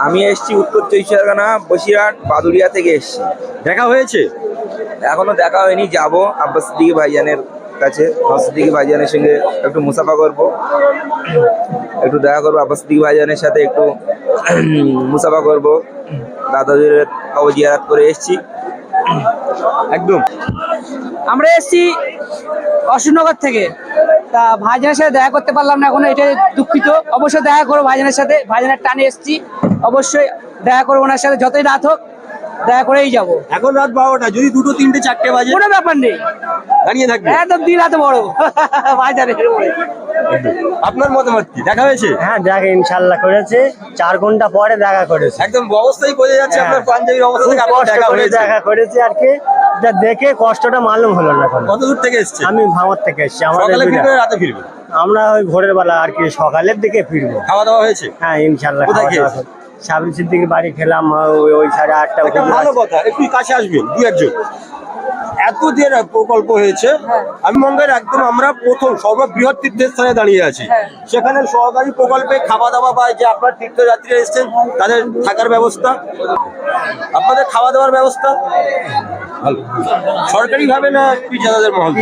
আমি এসেছি উত্তর চব্বিশ পরগনা বসিরহাট বাদুরিয়া থেকে এসেছি। দেখা হয়েছে? এখনও দেখা হয়নি যাব আব্বাস সিদ্দিকি ভাইজানের কাছে। আব্বাস সিদ্দিকি ভাইজানের সঙ্গে একটু মুসাফা করব। একটু দেখা করব আব্বাস সিদ্দিকি ভাইজানের সাথে একটু মুসাফা করব। দাদাদের কবর জিয়ারাত করে এসেছি। একদম। আমরা এসেছি অশোকনগর থেকে। তা ভাইজানের সাথে দেখা করতে পারলাম না এখনও এটাই দুঃখিত। অবশ্যই দেখা করব ভাইজানের সাথে। ভাইজানের টানে এসেছি। অবশ্যই দেখা করব ওনার সাথে। যতই রাত হোক দেখা করেই যাব। এখন রাত বারোটা যদি দুটো তিনটে চারটে বাজে কোনো ব্যাপার নেই। দাঁড়িয়ে থাকবে। একদম দিন রাতে বড়। আপনার মতামত কি? দেখা হয়েছে? হ্যাঁ দেখা ইনশাল্লাহ করেছে। চার ঘণ্টা পরে দেখা করেছে। একদম বোঝা যাচ্ছে হ্যাঁ। আপনার পাঞ্জাবির অবস্থা। করে দেখা করেছে আর কি। যা দেখে কষ্টটা মালুম হলো না কত দূর থেকে এসছে আমি ভাঙর থেকে এসেছি আমাদের রাতে ফিরবে? আমরা ওই ভোরের বেলা আর কি সকালের দিকে ফিরবো। খাওয়া দাওয়া হয়েছে? হ্যাঁ ইনশাল্লাহ সাবরি সিদ্দিকের বাড়ি খেলাম ওই ওই সাড়ে আটটা ভালো কথা একটু কাছে আসবেন দু একজন এত যে প্রকল্প হয়েছে। আমি মঙ্গের একদম আমরা প্রথম সর্ববৃহৎ তীর্থস্থানে দাঁড়িয়ে আছি। সেখানে সরকারি প্রকল্পে খাওয়া দাওয়া বা যে আপনার তীর্থযাত্রীরা এসেছেন তাদের থাকার ব্যবস্থা। আপনাদের খাওয়া দাওয়ার ব্যবস্থা? ভালো সরকারি ভাবে না পীরজাদাদের মহল?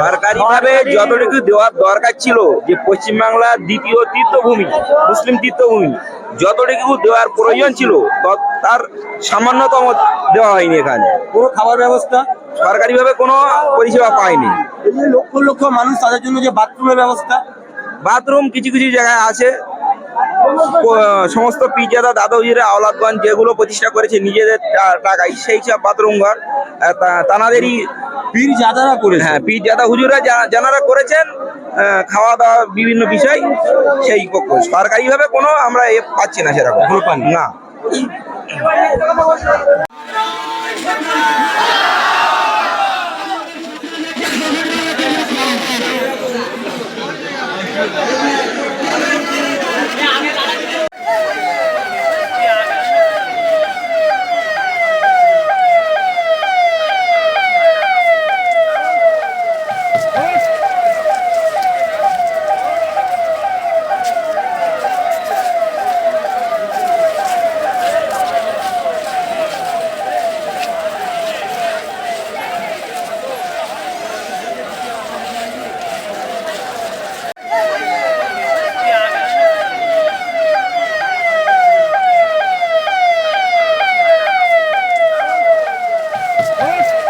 সরকারিভাবে যতটুকু দেওয়ার দরকার ছিল যে পশ্চিমবাংলার দ্বিতীয় তীর্থভূমি মুসলিম তীর্থভূমি যতটুকু দেওয়ার প্রয়োজন ছিল তত- তার সামান্যতম দেওয়া হয়নি এখানে। কোনো খাবার ব্যবস্থা? সরকারিভাবে কোনো পরিষেবা পায়নি। লক্ষ লক্ষ মানুষ তাদের জন্য যে বাথরুমের ব্যবস্থা। বাথরুম কিছু কিছু জায়গায় আছে। সমস্ত পিজাদা দাদাজিরা আওলাদগঞ্জ যেগুলো প্রতিষ্ঠা করেছে নিজেদের টাকায় সেই সব বাথরুম ঘর তানাদেরই তা- তানাদেরই পীরজাদারা হ্যাঁ হ্যাঁ পিজাদা হুজুরা যারা করেছেন খাওয়া দাওয়া বিভিন্ন বিষয় সেই পক্ষ সরকারিভাবে কোনো আমরা এ পাচ্ছি না সেরকম। না। first